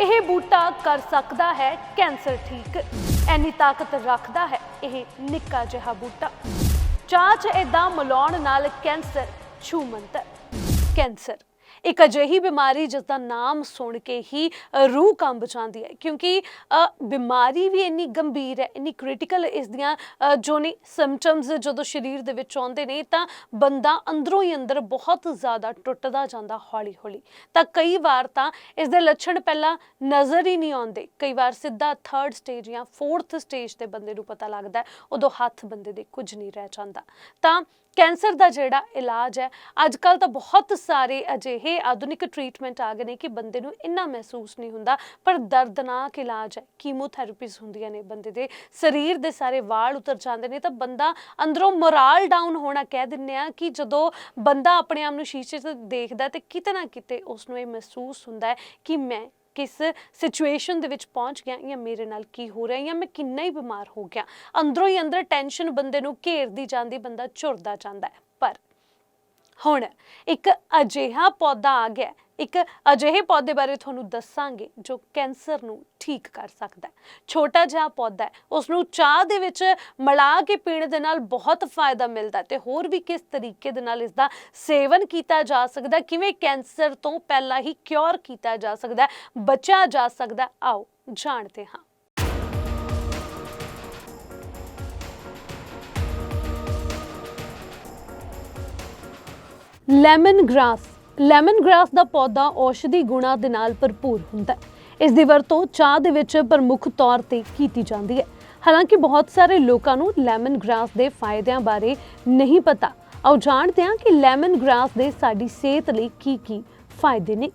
ਇਹ ਬੂਟਾ ਕਰ ਸਕਦਾ ਹੈ, ਕੈਂਸਰ ਠੀਕ। ਐਨੀ ਤਾਕਤ ਰੱਖਦਾ ਹੈ, ਇਹ ਨਿੱਕਾ ਜਿਹਾ ਬੂਟਾ। ਚਾਹ 'ਚ ਏਦਾਂ ਮਿਲਾਉਣ ਨਾਲ ਕੈਂਸਰ ਛੂਮੰਤਰ ਕੈਂਸਰ। ਇੱਕ ਅਜਿਹੀ ਬਿਮਾਰੀ ਜਿਸ ਦਾ ਨਾਮ ਸੁਣ ਕੇ ਹੀ ਰੂਹ ਕੰਬ ਜਾਂਦੀ ਹੈ। ਕਿਉਂਕਿ ਬਿਮਾਰੀ ਵੀ ਇੰਨੀ ਗੰਭੀਰ ਹੈ, ਇੰਨੀ ਕ੍ਰਿਟੀਕਲ ਇਸ ਦੀਆਂ ਜੋ ਨੇ ਸਿੰਪਟਮਸ ਜਦੋਂ ਸਰੀਰ ਦੇ ਵਿੱਚ ਆਉਂਦੇ ਨੇ, ਤਾਂ ਬੰਦਾ ਅੰਦਰੋਂ ਹੀ ਅੰਦਰ ਬਹੁਤ ਜ਼ਿਆਦਾ ਟੁੱਟਦਾ ਜਾਂਦਾ ਹੌਲੀ ਹੌਲੀ ਤਾਂ ਕਈ ਵਾਰ ਤਾਂ ਇਸ ਦੇ ਲੱਛਣ ਪਹਿਲਾਂ ਨਜ਼ਰ ਹੀ ਨਹੀਂ ਆਉਂਦੇ। ਕਈ ਵਾਰ ਸਿੱਧਾ ਥਰਡ ਸਟੇਜ ਜਾਂ ਫੋਰਥ ਸਟੇਜ ਤੇ ਬੰਦੇ ਨੂੰ ਪਤਾ ਲੱਗਦਾ ਉਦੋਂ ਹੱਥ ਬੰਦੇ ਦੇ ਕੁਝ ਨਹੀਂ ਰਹਿ ਜਾਂਦਾ। ਤਾਂ ਕੈਂਸਰ ਦਾ ਜਿਹੜਾ ਇਲਾਜ ਹੈ ਅੱਜ ਕੱਲ ਤਾਂ ਬਹੁਤ ਸਾਰੇ ਅਜਿਹੇ ਆਧੁਨਿਕ ਟ੍ਰੀਟਮੈਂਟ ਆ ਗਏ ਨੇ ਕਿ ਬੰਦੇ ਨੂੰ ਇੰਨਾ ਮਹਿਸੂਸ ਨਹੀਂ ਹੁੰਦਾ, ਪਰ ਦਰਦਨਾਕ ਇਲਾਜ ਹੈ। ਕੀਮੋਥੈਰੇਪੀਜ਼ ਹੁੰਦੀਆਂ ਨੇ ਬੰਦੇ ਦੇ। ਸਰੀਰ ਦੇ ਸਾਰੇ ਵਾਲ ਉਤਰ ਜਾਂਦੇ ਨੇ, ਤਾਂ ਬੰਦਾ ਅੰਦਰੋਂ ਮੋਰਾਲ ਡਾਊਨ ਹੋਣਾ ਕਹਿ ਦਿੰਨੇ ਆ ਕਿ ਜਦੋਂ ਬੰਦਾ ਆਪਣੇ ਆਪ ਨੂੰ ਸ਼ੀਸ਼ੇ 'ਚ ਦੇਖਦਾ ਤੇ ਕਿਤੇ ਨਾ ਕਿਤੇ ਉਸ ਨੂੰ ਇਹ ਮਹਿਸੂਸ ਹੁੰਦਾ ਹੈ ਕਿ ਮੈਂ ਕਿਸ ਸਿਚੁਏਸ਼ਨ ਦੇ ਵਿੱਚ ਪਹੁੰਚ ਗਿਆ ਜਾਂ ਮੇਰੇ ਨਾਲ ਕੀ ਹੋ ਰਿਹਾ ਜਾਂ ਮੈਂ ਕਿੰਨਾ ਹੀ ਬਿਮਾਰ ਹੋ ਗਿਆ। ਅੰਦਰੋਂ ਹੀ ਅੰਦਰ ਟੈਨਸ਼ਨ ਬੰਦੇ ਨੂੰ ਘੇਰਦੀ ਜਾਂਦੀ, ਬੰਦਾ ਝੁਰਦਾ ਜਾਂਦਾ ਹੈ। ਹੁਣ ਇੱਕ ਅਜਿਹਾ ਪੌਦਾ ਆ ਗਿਆ ਇੱਕ ਅਜਿਹੇ ਪੌਦੇ ਬਾਰੇ ਤੁਹਾਨੂੰ ਦੱਸਾਂਗੇ ਜੋ ਕੈਂਸਰ ਨੂੰ ਠੀਕ ਕਰ ਸਕਦਾ ਹੈ। ਛੋਟਾ ਜਿਹਾ ਪੌਦਾ ਹੈ। ਉਸ ਨੂੰ ਚਾਹ ਦੇ ਵਿੱਚ ਮਿਲਾ ਕੇ ਪੀਣ ਦੇ ਨਾਲ ਬਹੁਤ ਫਾਇਦਾ ਮਿਲਦਾ ਹੈ ਤੇ ਹੋਰ ਵੀ ਕਿਸ ਤਰੀਕੇ ਦੇ ਨਾਲ ਇਸ ਦਾ ਸੇਵਨ ਕੀਤਾ ਜਾ ਸਕਦਾ ਕਿਵੇਂ ਕੈਂਸਰ ਤੋਂ ਪਹਿਲਾਂ ਹੀ ਕਿਉਰ ਕੀਤਾ ਜਾ ਸਕਦਾ ਬਚਿਆ ਜਾ ਸਕਦਾ ਆਓ ਜਾਣਦੇ ਹਾਂ। ਲੈਮਨ ਗ੍ਰਾਸ ਲੈਮਨ ਗ੍ਰਾਸ ਦਾ ਪੌਦਾ ਔਸ਼ਧੀ ਗੁਣਾਂ ਦੇ ਨਾਲ ਭਰਪੂਰ ਹੁੰਦਾ ਹੈ। ਇਸ ਦੀ ਵਰਤੋਂ ਚਾਹ ਦੇ ਵਿੱਚ ਪ੍ਰਮੁੱਖ ਤੌਰ ਤੇ ਕੀਤੀ ਜਾਂਦੀ ਹੈ। ਹਾਲਾਂਕਿ ਬਹੁਤ ਸਾਰੇ ਲੋਕਾਂ ਨੂੰ ਲੈਮਨ ਗ੍ਰਾਸ ਦੇ ਫਾਇਦਿਆਂ ਬਾਰੇ ਨਹੀਂ ਪਤਾ। ਆਓ ਜਾਣਦੇ ਹਾਂ ਕਿ ਲੈਮਨ ਗ੍ਰਾਸ ਦੇ ਸਾਡੀ ਸਿਹਤ ਲਈ ਕੀ ਕੀ ਫਾਇਦੇ ਨੇ।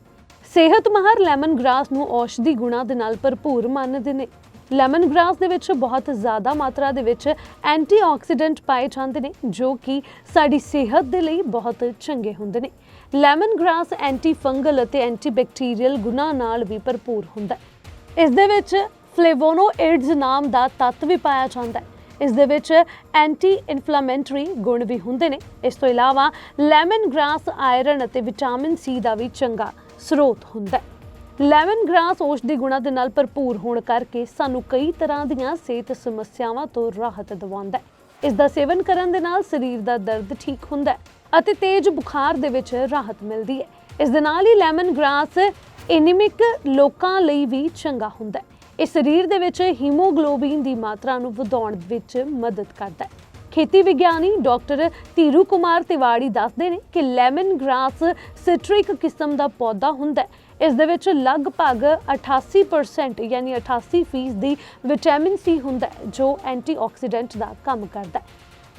ਸਿਹਤ ਮਾਹਰ ਲੈਮਨ ਗ੍ਰਾਸ ਨੂੰ ਔਸ਼ਧੀ ਗੁਣਾਂ ਦੇ ਨਾਲ ਭਰਪੂਰ ਮੰਨਦੇ ਨੇ। ਲੈਮਨ ਗ੍ਰਾਸ ਦੇ ਵਿੱਚ ਬਹੁਤ ਜ਼ਿਆਦਾ ਮਾਤਰਾ ਦੇ ਵਿੱਚ ਐਂਟੀਆਕਸੀਡੈਂਟ ਪਾਏ ਜਾਂਦੇ ਨੇ, ਜੋ ਕਿ ਸਾਡੀ ਸਿਹਤ ਦੇ ਲਈ ਬਹੁਤ ਚੰਗੇ ਹੁੰਦੇ ਨੇ। ਲੈਮਨ ਗ੍ਰਾਸ ਐਂਟੀ ਫੰਗਲ ਅਤੇ ਐਂਟੀ ਬੈਕਟੀਰੀਅਲ ਗੁਣਾਂ ਨਾਲ ਵੀ ਭਰਪੂਰ ਹੁੰਦਾ ਹੈ। ਇਸ ਦੇ ਵਿੱਚ ਫਲੇਵੋਨੋਇਡਸ ਨਾਮ ਦਾ ਤੱਤ ਵੀ ਪਾਇਆ ਜਾਂਦਾ ਹੈ। ਇਸ ਦੇ ਵਿੱਚ ਐਂਟੀ ਇਨਫਲੇਮੈਂਟਰੀ ਗੁਣ ਵੀ ਹੁੰਦੇ ਨੇ। ਇਸ ਤੋਂ ਇਲਾਵਾ ਲੈਮਨ ਗ੍ਰਾਸ ਆਇਰਨ ਅਤੇ ਵਿਟਾਮਿਨ ਸੀ ਦਾ ਵੀ ਚੰਗਾ ਸਰੋਤ ਹੁੰਦਾ ਹੈ। ਲੈਮਨ ਗ੍ਰਾਸ ਔਸ਼ਧੀ ਗੁਣਾਂ ਦੇ ਨਾਲ ਭਰਪੂਰ ਹੋਣ ਕਰਕੇ ਸਾਨੂੰ ਕਈ ਤਰ੍ਹਾਂ ਦੀਆਂ ਸਿਹਤ ਸਮੱਸਿਆਵਾਂ ਤੋਂ ਰਾਹਤ ਦਿਵਾਉਂਦਾ ਹੈ। ਇਸ ਦਾ ਸੇਵਨ ਕਰਨ ਦੇ ਨਾਲ ਸਰੀਰ ਦਾ ਦਰਦ ਠੀਕ ਹੁੰਦਾ ਹੈ ਅਤੇ ਤੇਜ਼ ਬੁਖਾਰ ਦੇ ਵਿੱਚ ਰਾਹਤ ਮਿਲਦੀ ਹੈ। ਇਸ ਦੇ ਨਾਲ ਹੀ ਲੈਮਨ ਗ੍ਰਾਸ ਐਨੀਮਿਕ ਲੋਕਾਂ ਲਈ ਵੀ ਚੰਗਾ ਹੁੰਦਾ ਹੈ। ਇਹ ਸਰੀਰ ਦੇ ਵਿੱਚ ਹੀਮੋਗਲੋਬਿਨ ਦੀ ਮਾਤਰਾ ਨੂੰ ਵਧਾਉਣ ਵਿੱਚ ਮਦਦ ਕਰਦਾ ਹੈ। ਖੇਤੀ ਵਿਗਿਆਨੀ ਡਾਕਟਰ ਧੀਰੂ ਕੁਮਾਰ ਤਿਵਾੜੀ ਦੱਸਦੇ ਨੇ ਕਿ ਲੈਮਨ ਗ੍ਰਾਸ ਸਿਟ੍ਰਿਕ ਕਿਸਮ ਦਾ ਪੌਦਾ ਹੁੰਦਾ ਹੈ। ਇਸ ਦੇ ਵਿੱਚ ਲਗਭਗ 88% ਯਾਨੀ 88% ਦੀ ਵਿਟਾਮਿਨ ਸੀ ਹੁੰਦਾ ਹੈ, ਜੋ ਐਂਟੀਆਕਸੀਡੈਂਟ ਦਾ ਕੰਮ ਕਰਦਾ ਹੈ।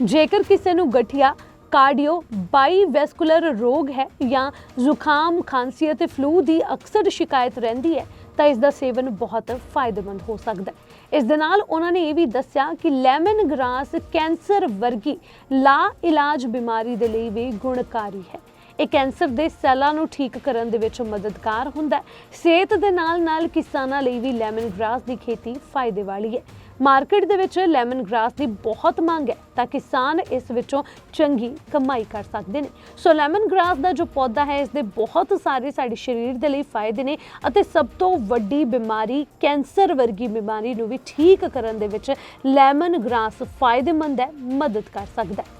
ਜੇਕਰ ਕਿਸੇ ਨੂੰ ਗਠੀਆ, ਕਾਰਡੀਓ, ਬਾਈਵੈਸਕੂਲਰ ਰੋਗ ਹੈ ਜਾਂ ਜ਼ੁਕਾਮ, ਖਾਂਸੀ ਅਤੇ ਫਲੂ ਦੀ ਅਕਸਰ ਸ਼ਿਕਾਇਤ ਰਹਿੰਦੀ ਹੈ ਤਾਂ ਇਸ ਦਾ ਸੇਵਨ ਬਹੁਤ ਫਾਇਦੇਮੰਦ ਹੋ ਸਕਦਾ ਹੈ। ਇਸ ਦੇ ਨਾਲ ਉਹਨਾਂ ਨੇ ਇਹ ਵੀ ਦੱਸਿਆ ਕਿ ਲੈਮਨ ਗ੍ਰਾਸ ਕੈਂਸਰ ਵਰਗੀ ਲਾ ਇਲਾਜ ਬਿਮਾਰੀ ਦੇ ਲਈ ਵੀ ਗੁਣਕਾਰੀ ਹੈ। ਇਹ ਕੈਂਸਰ ਦੇ ਸੈੱਲਾਂ ਨੂੰ ਠੀਕ ਕਰਨ ਦੇ ਵਿੱਚ ਮਦਦਗਾਰ ਹੁੰਦਾ ਹੈ। ਸਿਹਤ ਦੇ ਨਾਲ ਨਾਲ ਕਿਸਾਨਾਂ ਲਈ ਵੀ ਲੈਮਨ ਗ੍ਰਾਸ ਦੀ ਖੇਤੀ ਫਾਇਦੇ ਵਾਲੀ ਹੈ। ਮਾਰਕੀਟ ਦੇ ਵਿੱਚ ਲੈਮਨ ਗ੍ਰਾਸ ਦੀ ਬਹੁਤ ਮੰਗ ਹੈ ਤਾਂ ਕਿਸਾਨ ਇਸ ਵਿੱਚੋਂ ਚੰਗੀ ਕਮਾਈ ਕਰ ਸਕਦੇ ਨੇ। ਸੋ ਲੈਮਨ ਗ੍ਰਾਸ ਦਾ ਜੋ ਪੌਦਾ ਹੈ, ਇਸ ਦੇ ਬਹੁਤ ਸਾਰੇ ਸਾਡੇ ਸਰੀਰ ਦੇ ਲਈ ਫਾਇਦੇ ਨੇ ਅਤੇ ਸਭ ਤੋਂ ਵੱਡੀ ਬਿਮਾਰੀ ਕੈਂਸਰ ਵਰਗੀ ਬਿਮਾਰੀ ਨੂੰ ਵੀ ਠੀਕ ਕਰਨ ਦੇ ਵਿੱਚ ਲੈਮਨ ਗ੍ਰਾਸ ਫਾਇਦੇਮੰਦ ਹੈ, ਮਦਦ ਕਰ ਸਕਦਾ ਹੈ।